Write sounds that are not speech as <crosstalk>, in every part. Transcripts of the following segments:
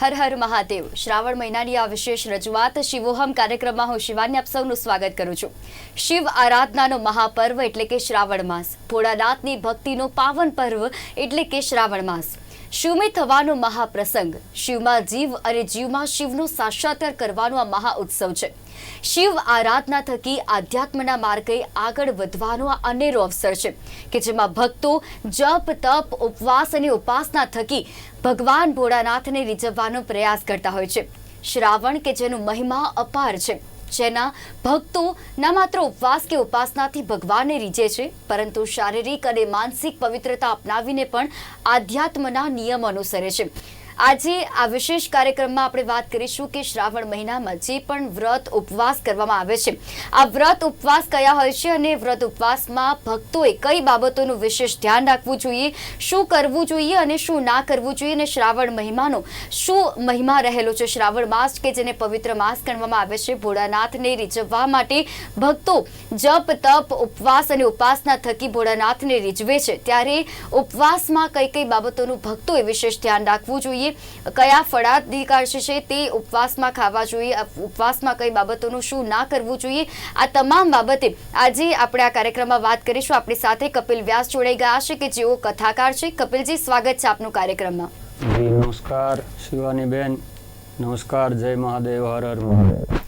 હર હર મહાદેવ. શ્રાવણ મહિનાની આ વિશેષ રજૂઆત શિવોહમ કાર્યક્રમમાં હું શિવાની આપ સૌનું સ્વાગત કરું છું. શિવ આરાધનાનો મહાપર્વ એટલે કે શ્રાવણ માસ. ભોળાનાથની ભક્તિનો પાવન પર્વ એટલે કે શ્રાવણ માસ. શિવમય થવાનો મહાપ્રસંગ. શિવમાં જીવ અને જીવમાં શિવનો સાક્ષાત્કાર કરવાનો આ મહા ઉત્સવ છે. શિવ આરાધના થકી આધ્યાત્મના માર્ગે આગળ વધવાનો આ અનેરો અવસર છે કે જેમાં ભક્તો જપ, તપ, ઉપવાસ અને ઉપાસના થકી ભગવાન ભોળાનાથને રીઝવવાનો પ્રયાસ કરતા હોય છે. શ્રાવણ કે જેનો મહિમા અપાર છે. જેના ભક્તો ન માત્ર ઉપવાસ કે ઉપાસનાથી ભગવાનને રીઝે છે, પરંતુ શારીરિક અને માનસિક પવિત્રતા અપનાવીને પણ આધ્યાત્મના નિયમ અનુસરે છે. આજે આ વિશેષ કાર્યક્રમમાં આપણે વાત કરીશું કે શ્રાવણ મહિનામાં જે પણ વ્રત ઉપવાસ કરવામાં આવે છે. આ વ્રત ઉપવાસ કયા હોય છે અને વ્રત ઉપવાસમાં ભક્તોએ કઈ બાબતોનું વિશેષ ધ્યાન રાખવું જોઈએ, શું કરવું જોઈએ અને શું ના કરવું જોઈએ અને શ્રાવણ મહિમાનો શું મહિમા રહેલો છે? શ્રાવણ માસ કે જેને પવિત્ર માસ ગણવામાં આવે છે. ભોળાનાથને રીઝવવા માટે ભક્તો જપ, તપ, ઉપવાસ અને ઉપાસના થકી ભોળાનાથને રીઝવે છે. ત્યારે ઉપવાસમાં કઈ કઈ બાબતોનું ભક્તોએ વિશેષ ધ્યાન રાખવું જોઈએ કયા ફળાધિકાર છે તે ઉપવાસમાં ખાવા જોઈએ ઉપવાસમાં કઈ બાબતોનું શું ના કરવું જોઈએ આ તમામ બાબતે આજે આપણે આ કાર્યક્રમમાં વાત કરીશું. આપણી સાથે કપિલ વ્યાસ જોડાઈ ગયા છે કે જેઓ કથાકાર છે. કપિલજી સ્વાગત છે આપનું કાર્યક્રમમાં. નમસ્કાર શિવાની બેન નમસ્કાર જય મહાદેવ હર હર મહાદેવ.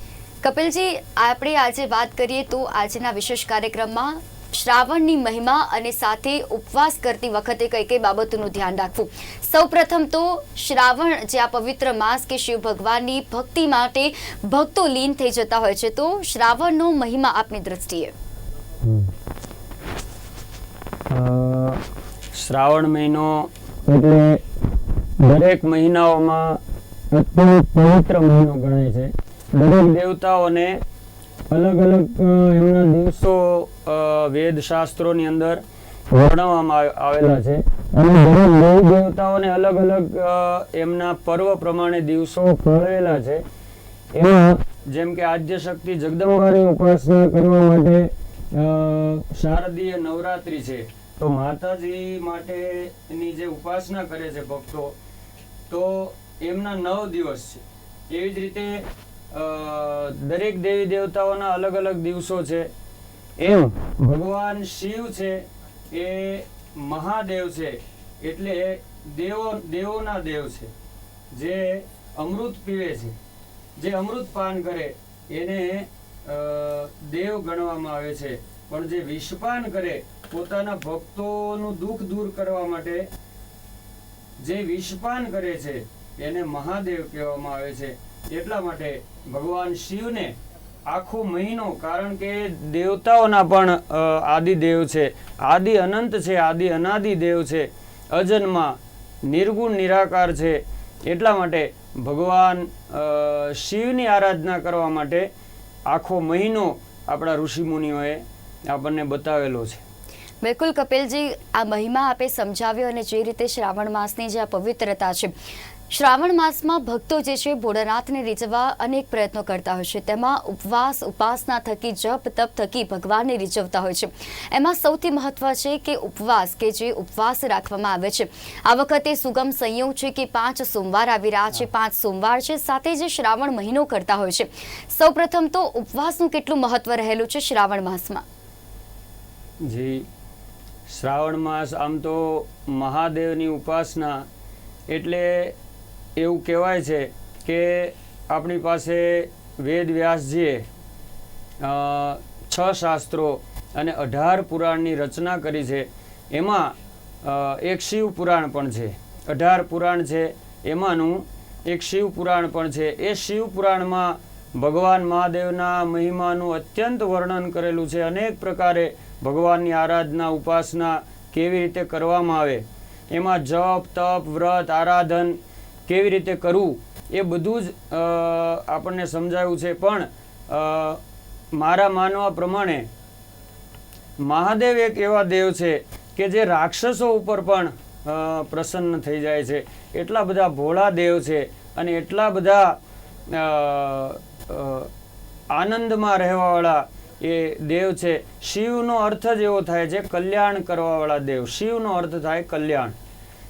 કપિલજી આપણે આજે વાત કરીએ તો આજના વિશેષ કાર્યક્રમમાં શ્રાવણની મહિમા અને સાથે ઉપવાસ કરતી વખતે કઈ કઈ બાબતોનું ધ્યાન રાખવું? સૌપ્રથમ તો શ્રાવણ, જે આ પવિત્ર માસ કે શિવ ભગવાનની ભક્તિ માટે ભક્તો લીન થઈ જતા હોય છે, તો શ્રાવણનો મહિમા આપની દ્રષ્ટિએ? શ્રાવણ મહિનો એટલે દરેક મહિનાઓમાં અત્યંત પવિત્ર મહિનો ગણાય છે. દરેક દેવતાઓને અલગ અલગ એમના દિવસો વેદ શાસ્ત્રોની અંદર વર્ણવવામાં આવે- આવેલા છે. અને દરેક દેવ દેવતાઓને અલગ અલગ એમના પર્વ પ્રમાણે દિવસો ફળવેલા છે. એમાં જેમ કે આદ્ય શક્તિ જગદંબાની ઉપાસના કરવા માટે શારદીય નવરાત્રી છે. તો માતાજી માટેની જે ઉપાસના કરે છે ભક્તો, તો એમના નવ દિવસ છે. એવી જ રીતે દરેક દેવી દેવતાઓના અલગ અલગ દિવસો છે. એમ ભગવાન શિવ છે એ મહાદેવ છે એટલે દેવો દેવોના દેવ છે જે અમૃત પીવે છે જે અમૃત પાન કરે એને દેવ ગણવામાં આવે છે. પણ જે વિષપાન કરે પોતાના ભક્તોનું દુઃખ દૂર કરવા માટે જે વિષપાન કરે છે એને મહાદેવ કહેવામાં આવે છે. એટલા માટે ભગવાન શિવને આખો મહિનો, કારણ કે દેવતાઓના પણ આદિદેવ છે. આદિ અનંત છે, આદિ અનાદિ દેવ છે. અજન્મા નિર્ગુણ, નિરાકાર છે. એટલા માટે ભગવાન શિવની આરાધના કરવા માટે આખો મહિનો આપણા ઋષિમુનિઓએ આપણને બતાવેલો છે. બિલકુલ કપિલજી, આ મહિમા આપે સમજાવ્યો અને જે રીતે શ્રાવણ માસની જે આ પવિત્રતા છે શ્રાવણ માસમાં ભક્તો જે છે, ભોળાનાથને રીઝવવા અનેક પ્રયત્નો કરતા હોય છે. તેમાં ઉપવાસ, ઉપાસના થકી, જપ, તપ થકી ભગવાનને રીઝવતા હોય છે. એમાં સૌથી મહત્વ છે કે ઉપવાસ, કે જે ઉપવાસ રાખવામાં આવે છે. આ વખતે સુગમ સંયોગ છે કે પાંચ સોમવાર આવી રહ્યા છે. પાંચ સોમવાર છે, સાથે જે શ્રાવણ મહિનો કરતા હોય છે. સૌપ્રથમ તો ઉપવાસનું કેટલું મહત્વ રહેલું છે શ્રાવણ માસમાં? જી, શ્રાવણ માસ આમ તો મહાદેવની ઉપાસના એટલે એવું કહેવાય છે કે આપણી પાસે વેદ વ્યાસજીએ છ શાસ્ત્રો અને અઢાર પુરાણની રચના કરી છે. એમાં એક શિવ પુરાણ પણ છે. અઢાર પુરાણ છે, એમાંનું એક શિવ પુરાણ પણ છે. એ શિવ પુરાણમાં ભગવાન મહાદેવના મહિમાનું અત્યંત વર્ણન કરેલું છે. અનેક પ્રકારે ભગવાનની આરાધના, ઉપાસના કેવી રીતે કરવામાં આવે? એમાં જપ, તપ, વ્રત, આરાધન કેવી રીતે કરવું એ બધું જ આપણને સમજાયું છે. પણ મારા માનવા પ્રમાણે મહાદેવ એક એવા દેવ છે કે જે રાક્ષસો ઉપર પણ પ્રસન્ન થઈ જાય છે. એટલા બધા ભોળા દેવ છે અને એટલા બધા આનંદમાં રહેવાવાળા એ દેવ છે. શિવનો અર્થ જ એવો થાય છે કલ્યાણ કરવાવાળા દેવ. શિવનો અર્થ થાય કલ્યાણ.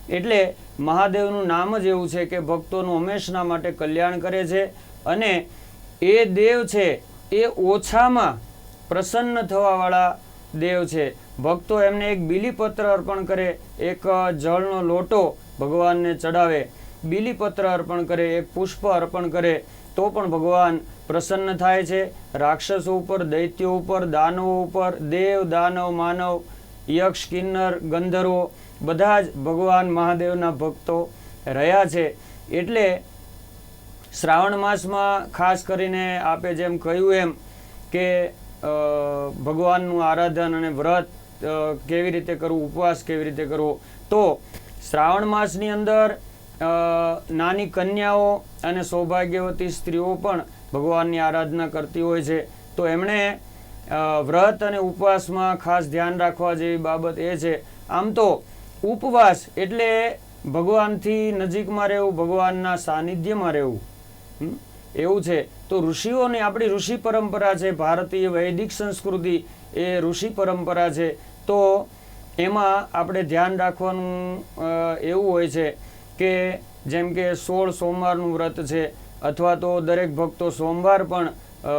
એટલે મહાદેવનું નામ જ એવું છે કે ભક્તોનું હંમેશના માટે કલ્યાણ કરે છે અને એ દેવ છે એ ઓછામાં પ્રસન્ન થવાવાળા દેવ છે. ભક્તો એમને એક બીલીપત્ર અર્પણ કરે, એક જળનો લોટો ભગવાનને ચડાવે, બીલીપત્ર અર્પણ કરે, એક પુષ્પ અર્પણ કરે, તો પણ ભગવાન પ્રસન્ન થાય છે. રાક્ષસો ઉપર, દૈત્યો ઉપર, દાનવો ઉપર, દેવ, દાનવ, માનવ, યક્ષ, કિન્નર, ગંધર્વો બધા જ ભગવાન મહાદેવના ભક્તો રહ્યા છે. એટલે શ્રાવણ માસમાં ખાસ કરીને આપે જેમ કહ્યું એમ કે ભગવાનનું આરાધન અને વ્રત કેવી રીતે કરવું, ઉપવાસ કેવી રીતે કરવો, તો શ્રાવણ માસની અંદર નાની કન્યાઓ અને સૌભાગ્યવતી સ્ત્રીઓ પણ ભગવાનની આરાધના કરતી હોય છે. તો એમણે વ્રત અને ઉપવાસમાં ખાસ ધ્યાન રાખવા જેવી બાબત એ છે. આમ તો ઉપવાસ એટલે ભગવાનથી નજીકમાં રહેવું, ભગવાનના સાનિધ્યમાં રહેવું. એવું છે. તો ઋષિઓની આપણી ઋષિ પરંપરા છે, ભારતીય વૈદિક સંસ્કૃતિ એ ઋષિ પરંપરા છે. તો એમાં આપણે ધ્યાન રાખવાનું એવું હોય છે કે જેમ કે સોળ સોમવારનું વ્રત છે, અથવા તો દરેક ભક્તો સોમવાર પણ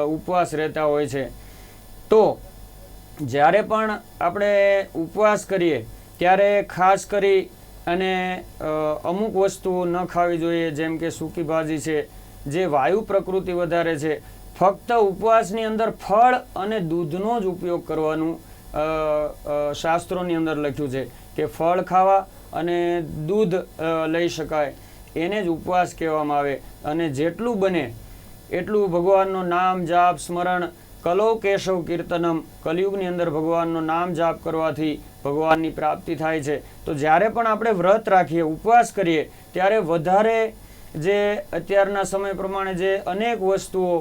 ઉપવાસ રહેતા હોય છે. તો જ્યારે પણ આપણે ઉપવાસ કરીએ ત્યારે ખાસ કરી અને અમુક વસ્તુઓ ન ખાવી જોઈએ, જેમ કે સૂકી ભાજી છે, જે વાયુ પ્રકૃતિ વધારે છે, ફક્ત ઉપવાસની અંદર ફળ અને દૂધનો જ ઉપયોગ કરવાનું શાસ્ત્રોની અંદર લખ્યું છે કે ફળ ખાવા અને દૂધ લઈ શકાય. એને જ ઉપવાસ કહેવામાં આવે. અને જેટલું બને એટલું ભગવાનનું નામ જાપ, સ્મરણ, કલો, કેશવ, કીર્તનમ, કલયુગની અંદર ભગવાનનું નામ જાપ કરવાથી ભગવાનની પ્રાપ્તિ થાય છે. તો જ્યારે પણ આપણે વ્રત રાખીએ ઉપવાસ કરીએ ત્યારે વધારે જે અત્યારના સમય પ્રમાણે જે અનેક વસ્તુઓ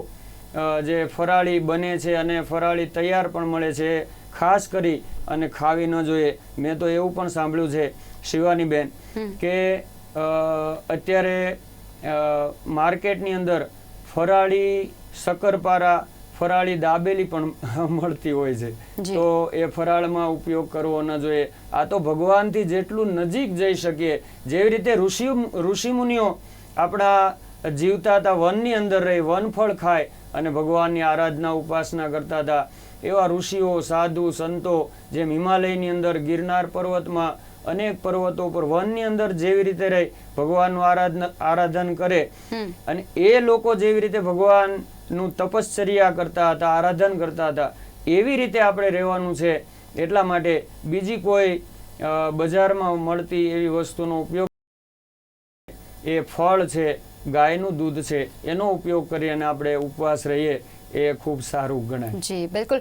જે ફરાળી બને છે અને ફરાળી તૈયાર પણ મળે છે ખાસ કરી અને ખાવી ન જોઈએ. મેં તો એવું પણ સાંભળ્યું છે શિવાની બેન કે અત્યારે માર્કેટની અંદર ફરાળી શક્કરપારા ફરાળી દાબેલી પણ <laughs> મળતી હોય છે. તો એ ફરાળમાં ઉપયોગ કરવો ન જોઈએ. આ તો ભગવાનથી જેટલું નજીક જઈ શકીએ જેવી રીતે ઋષિ ઋષિમુનિઓ આપણા જીવતા હતા વનની અંદર રહી વનફળ ખાય અને ભગવાનની આરાધના ઉપાસના કરતા હતા. એવા ઋષિઓ સાધુ સંતો જેમ હિમાલયની અંદર ગિરનાર પર્વતમાં અનેક પર્વતો પર વનની અંદર જેવી રીતે રહી ભગવાનનું આરાધના આરાધન કરે અને એ લોકો જેવી રીતે ભગવાનનું તપશ્ચર્યા કરતા હતા, આરાધન કરતા હતા. એવી રીતે આપણે રહેવાનું છે. એટલા માટે બીજી કોઈ બજારમાં મળતી એવી વસ્તુનો ઉપયોગ એ ફળ છે, ગાયનું દૂધ છે, એનો ઉપયોગ કરી અને આપણે ઉપવાસ રહીએ. એ ખૂબ સારું ગણાય. જી બિલકુલ.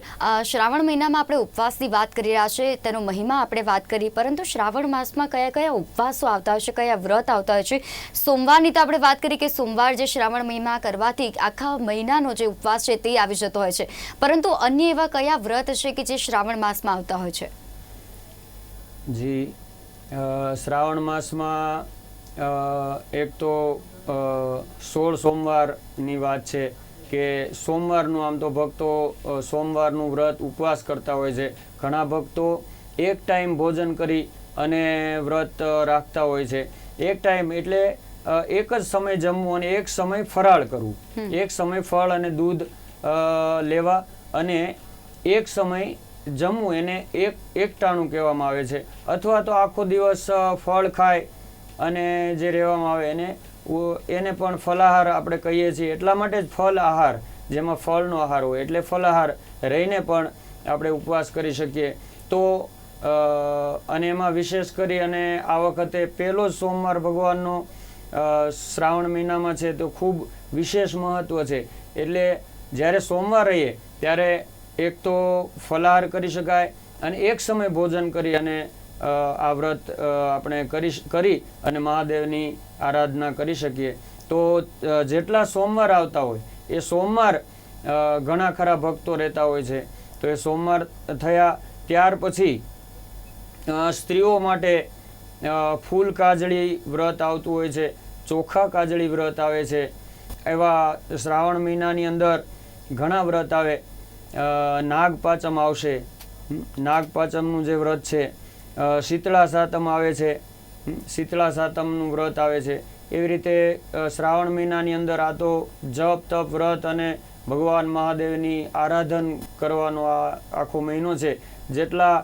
શ્રાવણ મહિનામાં આપણે ઉપવાસની વાત કરી રહ્યા છે તેનો મહિમા આપણે વાત કરી પરંતુ શ્રાવણ માસમાં કયા કયા ઉપવાસો આવતા હોય છે કયા વ્રત આવતા હોય છે? સોમવારની તો આપણે વાત કરી કે સોમવાર જે શ્રાવણ મહિમા કરવાથી આખા મહિનાનો જે ઉપવાસ છે તે આવી જતો હોય છે. પરંતુ અન્ય એવા કયા વ્રત છે કે જે શ્રાવણ માસમાં આવતા હોય છે? જી શ્રાવણ માસમાં એક તો સોળ સોમવારની વાત છે કે સોમવારનું આમ તો ભક્તો સોમવારનું વ્રત ઉપવાસ કરતા હોય છે. ઘણા ભક્તો એક ટાઈમ ભોજન કરી અને વ્રત રાખતા હોય છે. એક ટાઈમ એટલે એક જ સમય જમવું અને એક સમય ફરાળ કરવું. એક સમય ફળ અને દૂધ લેવા અને એક સમય જમવું એને એક એકટાણું કહેવામાં આવે છે. અથવા તો આખો દિવસ ફળ ખાય અને જે રહેવામાં આવે એને એને પણ ફલાહાર આપણે કહીએ છીએ. એટલા માટે જ ફલ આહાર, જેમાં ફળનો આહાર હોય. એટલે ફલાહાર રહીને પણ આપણે ઉપવાસ કરી શકીએ. તો અને એમાં વિશેષ કરી અને આ વખતે પહેલો સોમવાર ભગવાનનો શ્રાવણ મહિનામાં છે, તો ખૂબ વિશેષ મહત્વ છે. એટલે જ્યારે સોમવાર રહીએ, ત્યારે એક તો ફલાહાર કરી શકાય અને એક સમય ભોજન કરી અને આ વ્રત આપણે કરી કરી અને મહાદેવની આરાધના કરી શકીએ. તો જેટલા સોમવાર આવતા હોય, એ સોમવાર ઘણા ખરા ભક્તો રહેતા હોય છે. તો એ સોમવાર થયા ત્યાર પછી સ્ત્રીઓ માટે ફૂલ કાજળી વ્રત આવતું હોય છે, ચોખા કાજળી વ્રત આવે છે. એવા શ્રાવણ મહિનાની અંદર ઘણા વ્રત આવે. નાગપાચમ આવશે. નાગપાચમનું જે વ્રત છે શીતળા સાતમ આવે છે. શીતળા સાતમનું વ્રત આવે છે. એવી રીતે શ્રાવણ મહિનાની અંદર આ તો જપ, તપ, વ્રત અને ભગવાન મહાદેવની આરાધન કરવાનો આ આખો મહિનો છે. જેટલા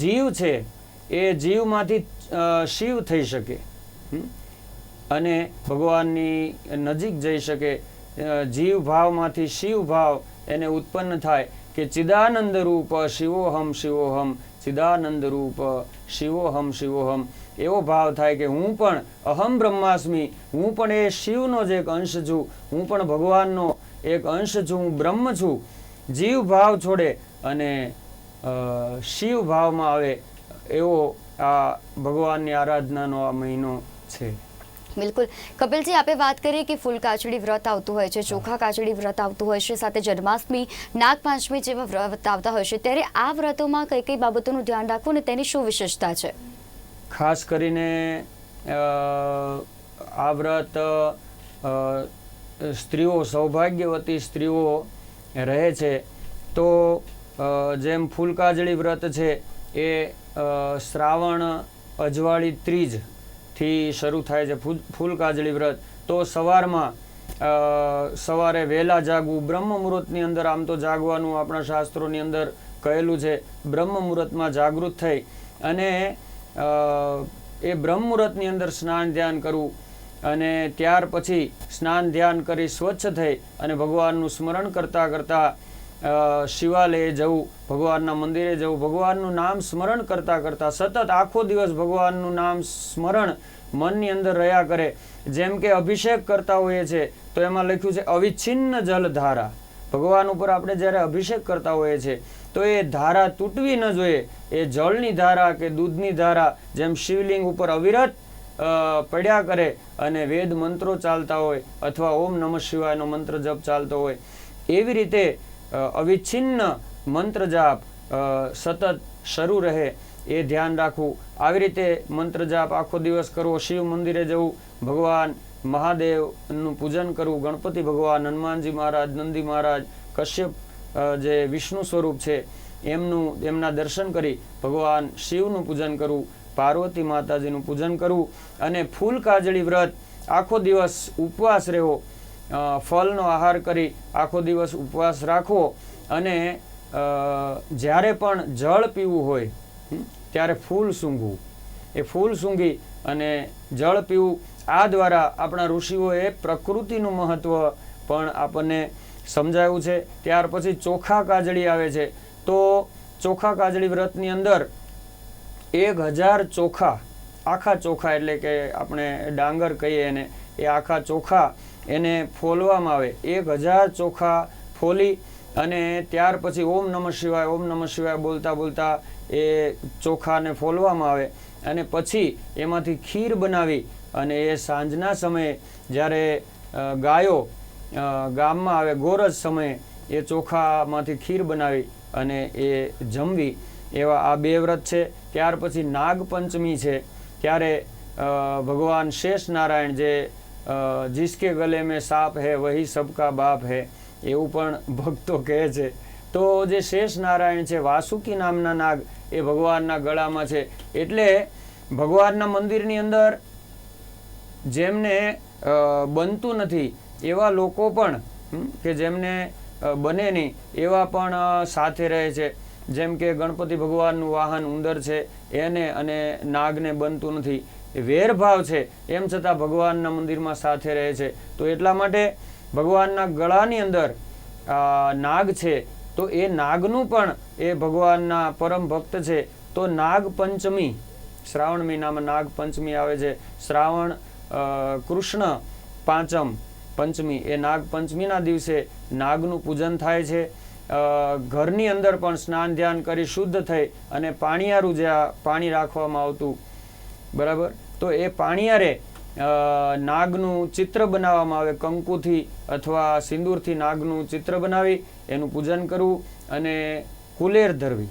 જીવ છે, એ જીવમાંથી શિવ થઈ શકે. અને ભગવાનની નજીક જઈ શકે. જીવ ભાવમાંથી શિવ ભાવ એને ઉત્પન્ન થાય કે ચિદાનંદ રૂપ શિવોહમ શિવોહમ ચિદાનંદ રૂપ શિવોહમ શિવોહમ. એવો ભાવ થાય કે હું પણ અહમ બ્રહ્માસ્મી, હું પણ એ શિવનો જ એક અંશ છું, હું પણ ભગવાનનો એક અંશ છું, હું બ્રહ્મ છું. જીવ ભાવ છોડે અને શિવ ભાવમાં આવે એવો આ ભગવાનની આરાધનાનો આ મહિનો છે. બિલકુલ. કપિલજી, આપે વાત કરીએ કે ફૂલ કાચડી વ્રત આવતું હોય છે, ચોખા કાચડી વ્રત આવતું હોય છે, સાથે જન્માષ્ટમી, નાગપાંચમી જેવા વ્રત આવતા હોય છે. ત્યારે આ વ્રતોમાં કઈ કઈ બાબતોનું ધ્યાન રાખવું ને તેની શું વિશેષતા છે? ખાસ કરીને આ વ્રત સ્ત્રીઓ, સૌભાગ્યવતી સ્ત્રીઓ રહે છે, તો જેમ ફૂલકાજળી વ્રત છે, એ શ્રાવણ, અજવાળી ત્રીજ થી શરૂ થાય છે ફૂલ કાજળી વ્રત. તો સવારમાં સવારે વહેલા જાગવું. બ્રહ્મ મુહૂર્તની અંદર આમ તો જાગવાનું આપણા શાસ્ત્રોની અંદર કહેલું છે. બ્રહ્મ મુહૂર્તમાં જાગૃત થઈ અને એ બ્રહ્મ મુહૂર્તની અંદર સ્નાન ધ્યાન કરવું અને ત્યાર પછી સ્નાન ધ્યાન કરી સ્વચ્છ થઈ અને ભગવાનનું સ્મરણ કરતાં કરતા શિવાલયે જવું, ભગવાનના મંદિરે જવું, ભગવાનનું નામ સ્મરણ કરતાં કરતાં સતત આખો દિવસ ભગવાનનું નામ સ્મરણ મનની અંદર રહ્યા કરે. જેમ કે અભિષેક કરતા હોઈએ છે, તો એમાં લખ્યું છે, અવિચ્છિન્ન જલધારા ભગવાન ઉપર આપણે જ્યારે અભિષેક કરતા હોઈએ છીએ તો એ ધારા તૂટવી ન જોઈએ. એ જળની ધારા કે દૂધની ધારા જેમ શિવલિંગ ઉપર અવિરત પડ્યા કરે અને વેદ મંત્રો ચાલતા હોય અથવા ઓમ નમઃ શિવાયનો મંત્ર જપ ચાલતો હોય. એવી રીતે અવિચ્છિન્ન મંત્ર જાપ સતત શરૂ રહે એ ધ્યાન રાખવું. આવી રીતે મંત્ર જાપ આખો દિવસ કરવો, શિવ મંદિરે જવું, ભગવાન મહાદેવનું પૂજન કરવું, ગણપતિ ભગવાન, હનુમાનજી મહારાજ, નંદી મહારાજ, કશ્યપ જે વિષ્ણુ સ્વરૂપ છે, એમનું, એમના દર્શન કરી ભગવાન શિવનું પૂજન કરવું, પાર્વતી માતાજીનું પૂજન કરવું અને ફૂલ કાજળી વ્રત. આખો દિવસ ઉપવાસ રહેવો. ફળનો આહાર કરી આખો દિવસ ઉપવાસ રાખવો અને જ્યારે પણ જળ પીવું હોય ત્યારે ફૂલ સૂંઘવું. એ ફૂલ સૂંઘી અને જળ પીવું, આ દ્વારા આપણા ઋષિઓએ પ્રકૃતિનું મહત્ત્વ પણ આપણને સમજાવ્યું છે. ત્યાર પછી ચોખા કાજળી આવે છે. તો ચોખા કાજળી વ્રતની અંદર એક હજાર ચોખા, આખા ચોખા એટલે કે આપણે ડાંગર કહીએ એને, એ આખા ચોખા એને ફોલવામાં આવે. એક હજાર ચોખા ફોલી અને ત્યાર પછી ઓમ નમઃ શિવાય, ઓમ નમઃ શિવાય બોલતા બોલતા એ ચોખાને ફોલવામાં આવે અને પછી એમાંથી ખીર બનાવી અને એ સાંજના સમયે જ્યારે ગાયો ગામમાં આવે ગોરજ સમયે એ ચોખામાંથી ખીર બનાવી અને એ જમવી એવા આ બે વ્રત છે. ત્યાર પછી નાગપંચમી છે. ત્યારે ભગવાન શેષ નારાયણ જે જિસકે ગલે મેં સાપ હે, વહી સબકા બાપ હે, એવું પણ ભક્તો કહે છે. તો જે શેષ નારાયણ છે, વાસુકી નામના નાગ, એ ભગવાનના ગળામાં છે. એટલે ભગવાનના મંદિરની અંદર જેમને બનતું નથી, એવા લોકો પણ કે જેમને બને નહીં, એવા પણ સાથે રહે છે. જેમ કે ગણપતિ ભગવાનનું વાહન ઉંદર છે, એને અને નાગને બનતું નથી. એ વેરભાવ છે. એમ છતાં ભગવાનના મંદિરમાં સાથે રહે છે. તો એટલા માટે ભગવાનના ગળાની અંદર નાગ છે. તો એ નાગનું પણ એ ભગવાનના પરમ ભક્ત છે. તો નાગ પંચમી શ્રાવણ મહિનામાં નાગ પંચમી આવે છે. શ્રાવણ કૃષ્ણ પાંચમ પંચમી, એ નાગ પંચમીના દિવસે નાગનું પૂજન થાય છે. ઘરની અંદર પણ સ્નાન ધ્યાન કરી શુદ્ધ થઈ અને પાણીયારું જે પાણી રાખવામાં આવતું બરાબર? તો એ પાણિયારે નાગનું ચિત્ર બનાવવામાં આવે કંકુથી અથવા સિંદૂરથી નાગનું ચિત્ર બનાવી એનું પૂજન કરવું અને કુલેર ધરવી.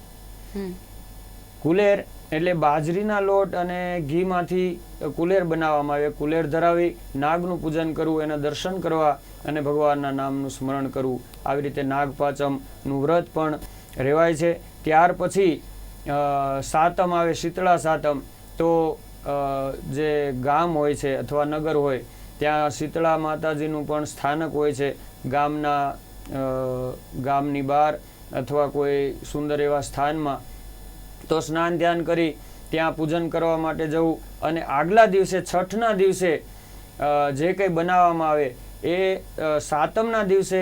કુલેર એટલે બાજરીના લોટ અને ઘીમાંથી કુલેર બનાવવામાં આવે કુલેર ધરાવી નાગનું પૂજન કરવું એના દર્શન કરવા અને ભગવાનના નામનું સ્મરણ કરવું. આવી રીતે નાગ પાંચમનું વ્રત પણ રહેવાય છે. ત્યાર પછી સાતમ આવે શીતળા સાતમ તો જે ગામ હોય છે અથવા નગર હોય, ત્યાં શીતળા માતાજીનું પણ સ્થાનક હોય છે. ગામના ગામની બહાર અથવા કોઈ સુંદર એવા સ્થાનમાં. તો સ્નાન ધ્યાન કરી ત્યાં પૂજન કરવા માટે જવું અને આગલા દિવસે, છઠના દિવસે જે કંઈ બનાવવામાં આવે એ સાતમના દિવસે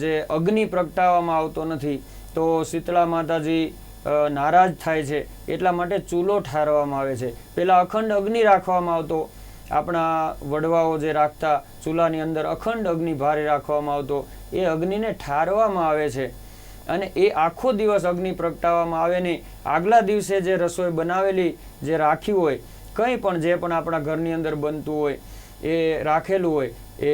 જે અગ્નિ પ્રગટાવવામાં આવતો નથી. તો શીતળા માતાજી નારાજ થાય છે. એટલા માટે ચૂલો ઠારવામાં આવે છે. પહેલાં અખંડ અગ્નિ રાખવામાં આવતો. આપણા વડવાઓ જે રાખતા, ચૂલાની અંદર અખંડ અગ્નિ ભારે રાખવામાં આવતો. એ અગ્નિને ઠારવામાં આવે છે. અને એ આખો દિવસ અગ્નિ પ્રગટાવવામાં આવે નહીં. આગલા દિવસે જે રસોઈ બનાવેલી, જે રાખી હોય, કંઈ પણ જે પણ આપણા ઘરની અંદર બનતું હોય, એ રાખેલું હોય, એ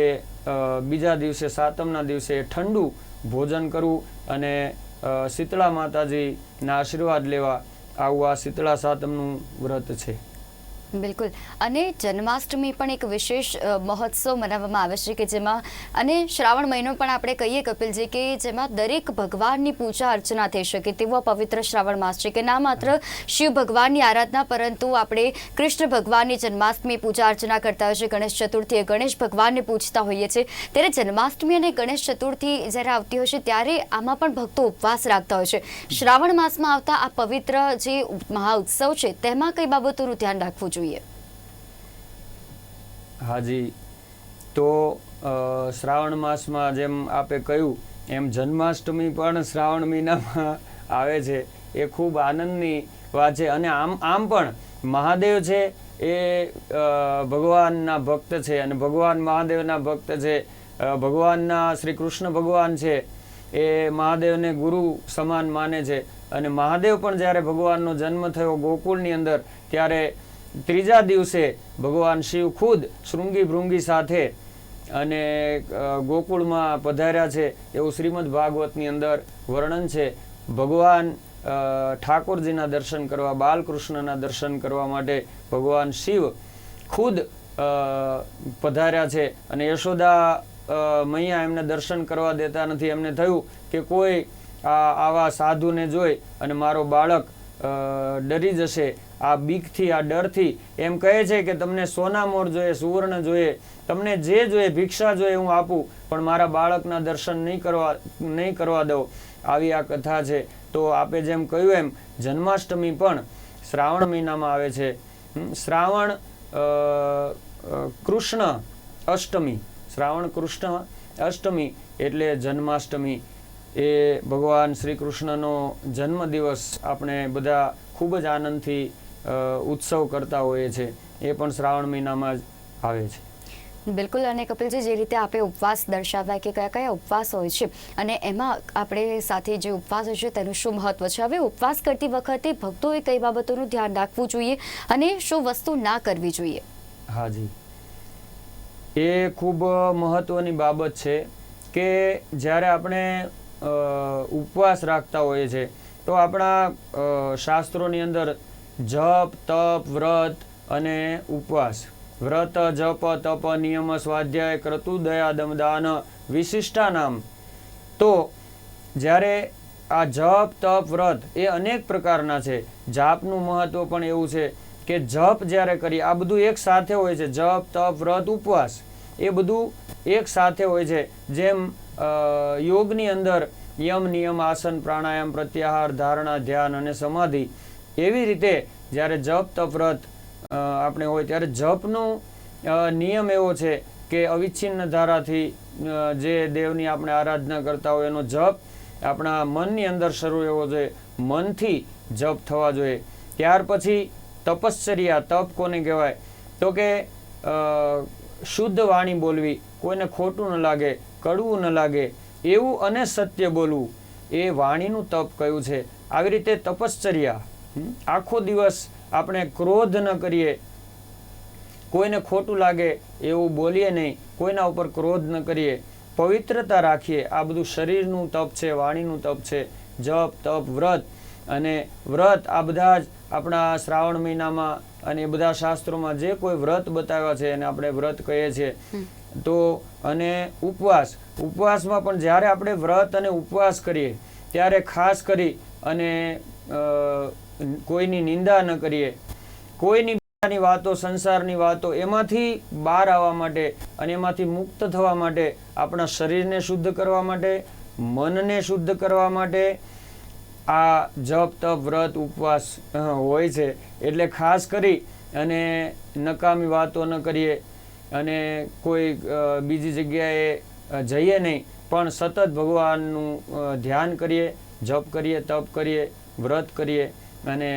બીજા દિવસે, સાતમના દિવસે ઠંડુ ભોજન કરવું અને શીતળા માતાજીના આશીર્વાદ લેવા આવું આ શીતળા સાતમનું વ્રત છે. બિલકુલ. અને જન્માષ્ટમી પણ એક વિશેષ મહોત્સવ મનાવવામાં આવે છે કે જેમાં, અને શ્રાવણ મહિનો પણ આપણે કહીએ કપિલજી કે જેમાં દરેક ભગવાનની પૂજા અર્ચના થઈ શકે તેવો પવિત્ર શ્રાવણ માસ છે કે ના માત્ર શિવ ભગવાનની આરાધના પરંતુ આપણે કૃષ્ણ ભગવાનની જન્માષ્ટમી પૂજા અર્ચના કરતા હોય છે ગણેશ ચતુર્થીએ ગણેશ ભગવાનને પૂજતા હોઈએ છીએ. ત્યારે જન્માષ્ટમી અને ગણેશ ચતુર્થી જ્યારે આવતી હોય છે ત્યારે આમાં પણ ભક્તો ઉપવાસ રાખતા હોય છે. શ્રાવણ માસમાં આવતા આ પવિત્ર જે મહા ઉત્સવ છે તેમાં કઈ બાબતોનું ધ્યાન રાખવું જોઈએ? હાજી. તો શ્રાવણ માસમાં જેમ આપે કહ્યું, એમ જન્માષ્ટમી પણ શ્રાવણ મહિનામાં આવે છે. એ ખૂબ આનંદની વાત છે. અને આમ આમ પણ મહાદેવ છે એ ભગવાનના ભક્ત છે. અને ભગવાન મહાદેવના ભક્ત છે ભગવાનના શ્રી કૃષ્ણ ભગવાન છે એ મહાદેવને ગુરુ સમાન માને છે. અને મહાદેવ પણ જ્યારે ભગવાનનો જન્મ થયો ગોકુળની અંદર, ત્યારે ત્રીજા દિવસે ભગવાન શિવ ખુદ શૃંગી ભૃંગી સાથે અને ગોકુળમાં પધાર્યા છે. એવું શ્રીમદ ભાગવતની અંદર વર્ણન છે. ભગવાન ઠાકોરજીના દર્શન કરવા, બાલકૃષ્ણના દર્શન કરવા માટે ભગવાન શિવ ખુદ પધાર્યા છે. અને યશોદા મૈયા એમને દર્શન કરવા દેતા નથી. એમને થયું કે કોઈ આવા સાધુને જોઈ અને મારો બાળક ડરી જશે. આ બીકથી, આ ડરથી એમ કહે છે કે તમને સોના મોર જોઈએ, સુવર્ણ જોઈએ, તમને જે જોઈએ, ભિક્ષા જોઈએ હું આપું, પણ મારા બાળકના દર્શન નહીં કરવા નહીં કરવા દઉં. આવી આ કથા છે. તો આપે જેમ કહ્યું એમ, જન્માષ્ટમી પણ શ્રાવણ મહિનામાં આવે છે. શ્રાવણ કૃષ્ણ અષ્ટમી. શ્રાવણ, કૃષ્ણ અષ્ટમી એટલે જન્માષ્ટમી. એ ભગવાન શ્રી કૃષ્ણનો જન્મદિવસ આપણે બધા ખૂબ જ આનંદથી ઉત્સવ કરતા હોઈએ છીએ એ પણ શ્રાવણ મહિનામાં જ આવે છે. બિલકુલ અને કપિલજી જે રીતે આપણે ઉપવાસ દર્શાવ્યા કે કયા કયા ઉપવાસ હોય છે અને એમાં આપણે સાથે જે ઉપવાસ હોય છે તેનું શું મહત્વ છે? હવે ઉપવાસ કરતી વખતે ભક્તોએ કઈ બાબતોનું ધ્યાન રાખવું જોઈએ અને શું વસ્તુ ના કરવી જોઈએ? હાજી એ ખૂબ મહત્વની બાબત છે કે જ્યારે આપણે ઉપવાસ રાખતા હોઈએ છીએ તો આપણા શાસ્ત્રોની અંદર જપ, તપ, વ્રત અને ઉપવાસ. વ્રત, જપ, તપ, નિયમ, સ્વાધ્યાય ક્રતુ દયા દમદાન, વિશિષ્ટા નામ. તો જ્યારે આ જપ, તપ, વ્રત એ અનેક પ્રકારના છે, જાપનું મહત્વ પણ એવું છે કે જપ જ્યારે કરીએ, આ બધું એક સાથે હોય છે, જપ, તપ, વ્રત, ઉપવાસ. એ બધું એક સાથે હોય છે. જેમ યોગની અંદર યમ, નિયમ, આસન, પ્રાણાયામ, પ્રત્યાહાર, ધારણા, ધ્યાન અને સમાધિ. એવી રીતે જ્યારે જપ તપ આપણે હોય ત્યારે જપનો નિયમ એવો છે કે અવિચ્છિન્ન ધારાથી જે દેવની આપણે આરાધના કરતા હોય એનો જપ આપણા મનની અંદર શરૂ એવો જોઈએ મનથી જપ થવા જોઈએ. ત્યાર પછી તપશ્ચર્યા, તપ કોને કહેવાય? તો કે શુદ્ધ વાણી બોલવી. કોઈને ખોટું ન લાગે, કડવું ન લાગે, એવું અને સત્ય બોલવું. એ વાણીનું તપ કયું છે? આવી રીતે તપશ્ચર્યા. આખો દિવસ આપણે ક્રોધ ન કરીએ. કોઈને ખોટું લાગે એવું બોલીએ નહીં. કોઈના ઉપર ક્રોધ ન કરીએ. પવિત્રતા રાખીએ. આ બધું શરીરનું તપ છે વાણીનું તપ છે. જપ તપ વ્રત. અને વ્રત આ બધા જ આપણા શ્રાવણ મહિનામાં અને એ બધા શાસ્ત્રોમાં જે કોઈ વ્રત બતાવ્યા છે એને આપણે વ્રત કહીએ છીએ. તો અને ઉપવાસ. ઉપવાસમાં પણ જ્યારે આપણે વ્રત અને ઉપવાસ કરીએ ત્યારે ખાસ કરી અને કોઈની નિંદા ન કરીએ, કોઈની વાતો, સંસારની વાતો એમાંથી બહાર આવવા માટે અને એમાંથી મુક્ત થવા માટે, આપણા શરીરને શુદ્ધ કરવા માટે, મનને શુદ્ધ કરવા માટે આ જપ, તપ, વ્રત, ઉપવાસ હોય છે. એટલે ખાસ કરી અને નકામી વાતો ન કરીએ અને કોઈ બીજી જગ્યાએ જઈએ નહીં. પણ સતત ભગવાનનું ધ્યાન કરીએ, જપ કરીએ, તપ કરીએ, વ્રત કરીએ. અને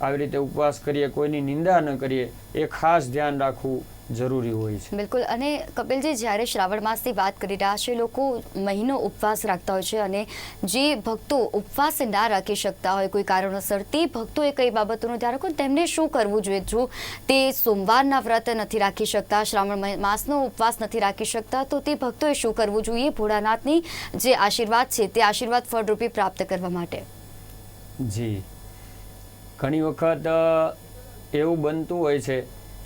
આવી રીતે ઉપવાસ કરીએ કોઈની નિંદા ન કરીએ એ ખાસ ધ્યાન રાખવું જરૂરી હોય છે. બિલકુલ. અને કપિલજી જ્યારે શ્રાવણ માસની વાત કરી રહ્યા છે લોકો મહિનો ઉપવાસ રાખતા હોય છે અને જે ભક્તો ઉપવાસ ના રાખી શકતા હોય કોઈ કારણોસર તે ભક્તોએ કઈ બાબતોનું ધ્યાન રાખવું? તેમને શું કરવું જોઈએ? જો તે સોમવારના વ્રત નથી રાખી શકતા શ્રાવણ માસનો ઉપવાસ નથી રાખી શકતા તો તે ભક્તોએ શું કરવું જોઈએ? ભોળાનાથની જે આશીર્વાદ છે તે આશીર્વાદ ફળરૂપી પ્રાપ્ત કરવા માટે. જી. ઘણી વખત એવું બનતું હોય છે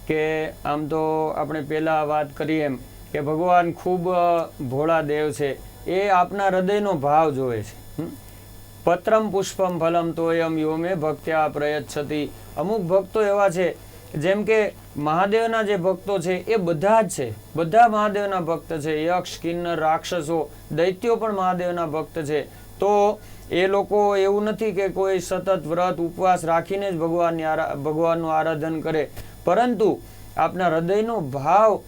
કે આમ તો આપણે પહેલાં વાત કરી એમ કે ભગવાન ખૂબ ભોળા દેવ છે. એ આપના હૃદયનો ભાવ જોવે છે? પત્રમ પુષ્પમ ફલમ તોયમ યોમે ભક્ત્યા પ્રયત્સતી અમુક ભક્તો એવા છે, જેમ કે મહાદેવના જે ભક્તો છે એ બધા જ છે. બધા મહાદેવના ભક્ત છે. યક્ષ, કિન્નર, રાક્ષસો, દૈત્યો પણ મહાદેવના ભક્ત છે. તો એ લોકો એવું નથી કે કોઈ સતત વ્રત ઉપવાસ રાખીને જ ભગવાનની ભગવાનનું આરાધન કરે. પરંતુ આપના હૃદયનો ભાવ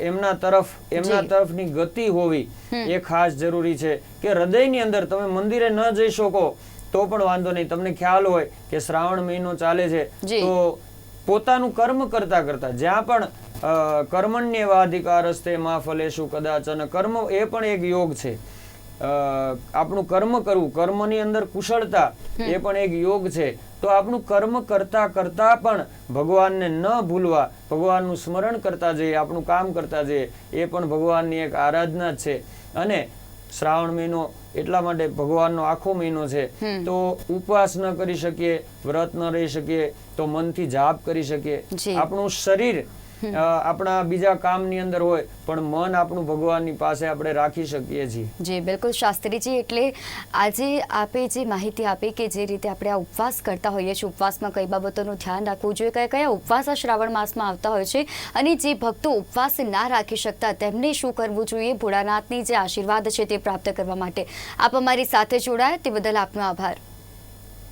એમના તરફ એમના તરફની ગતિ હોવી એ ખાસ જરૂરી છે કે હૃદયની અંદર તમે મંદિરે ન જઈ શકો તો પણ વાંધો નહીં. તમને ખ્યાલ હોય કે શ્રાવણ મહિનો ચાલે છે તો પોતાનું કર્મ કરતા કરતા જ્યાં પણ કર્મણ્યવાધિકાર હસ્તે મા ફલેશું કદાચ અને કર્મ એ પણ એક યોગ છે. આપણું કર્મ કરવું કર્મની અંદર કુશળતા એ પણ એક યોગ છે. તો આપણું કર્મ કરતા કરતા પણ ભગવાનને ન ભૂલવા ભગવાનનું સ્મરણ કરતા જઈએ આપણું કામ કરતા જઈએ એ પણ ભગવાનની એક આરાધના જ છે. અને શ્રાવણ મહિનો એટલા માટે ભગવાનનો આખો મહિનો છે. તો ઉપવાસ ન કરી શકીએ વ્રત ન રહી શકીએ તો મનથી જાપ કરી શકીએ. આપણું શરીર આપણા બીજા કામની અંદર હોય પણ મન આપણું ભગવાનની પાસે આપણે રાખી શકીએ છીએ. જી બિલકુલ શાસ્ત્રીજી એટલે આજે આપે જે માહિતી આપી કે જે રીતે આપણે આ ઉપવાસ કરતા હોઈએ છીએ ઉપવાસમાં કઈ બાબતોનું ધ્યાન રાખવું જોઈએ કયા કયા ઉપવાસ આ શ્રાવણ માસમાં આવતા હોય છે અને જે ભક્તો ઉપવાસ ના રાખી શકતા તેમને શું કરવું જોઈએ? ભોળાનાથની જે આશીર્વાદ છે તે પ્રાપ્ત કરવા માટે આપ અમારી સાથે જોડાયા તે બદલ આપનો આભાર.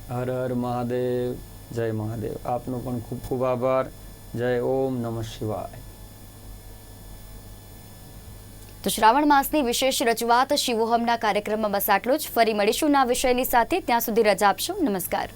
હર હર મહાદેવ જય મહાદેવ. આપનો પણ ખૂબ ખૂબ આભાર. જય ઓમ નમઃ શિવાય. તો શ્રાવણ માસની વિશેષ રજૂઆત શિવોહમના કાર્યક્રમમાં બસ આટલું જ. ફરી મળીશું ના વિષયની સાથે. ત્યાં સુધી રજા આપશો. નમસ્કાર.